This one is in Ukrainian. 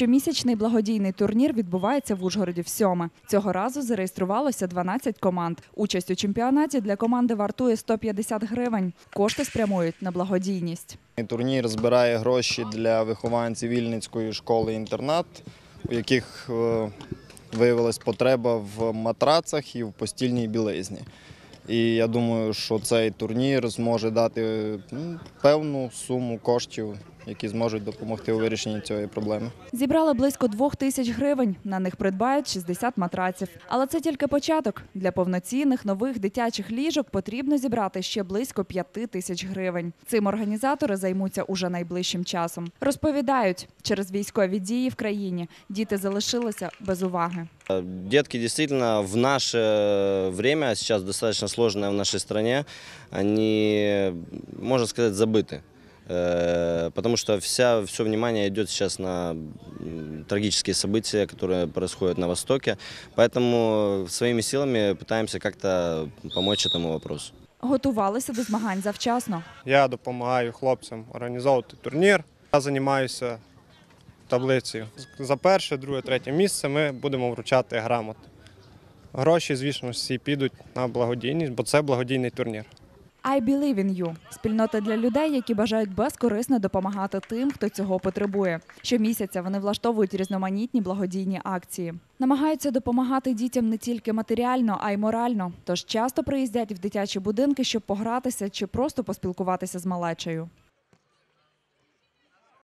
Щомісячний благодійний турнір відбувається в Ужгороді всьоме. Цього разу зареєструвалося 12 команд. Участь у чемпіонаті для команди вартує 150 гривень. Кошти спрямують на благодійність. Турнір збирає гроші для вихованців Вільницької школи-інтернат, у яких е, виявилась потреба в матрацах і в постільній білизні. І я думаю, що цей турнір зможе дати ну, певну суму коштів, які зможуть допомогти у вирішенні цієї проблеми. Зібрали близько двох тисяч гривень. На них придбають 60 матраців. Але це тільки початок. Для повноцінних нових дитячих ліжок потрібно зібрати ще близько п'яти тисяч гривень. Цим організатори займуться уже найближчим часом. Розповідають, через військові дії в країні діти залишилися без уваги. Детки действительно в наше время, сейчас достаточно сложное в нашей стране, они, можно сказать, забыты. Э, Потому что вся, все внимание идет сейчас на м, трагические события, которые происходят на Востоке. Поэтому своими силами пытаемся как-то помочь этому вопросу. Готувалися до змагань завчасно. Я допомагаю хлопцям організовувати турнір. Я займаюся таблицею. За перше, друге, третє місце ми будемо вручати грамоти. Гроші, звісно, всі підуть на благодійність, бо це благодійний турнір. I Believe in You – спільнота для людей, які бажають безкорисно допомагати тим, хто цього потребує. Щомісяця вони влаштовують різноманітні благодійні акції. Намагаються допомагати дітям не тільки матеріально, а й морально. Тож часто приїздять в дитячі будинки, щоб погратися чи просто поспілкуватися з малечею.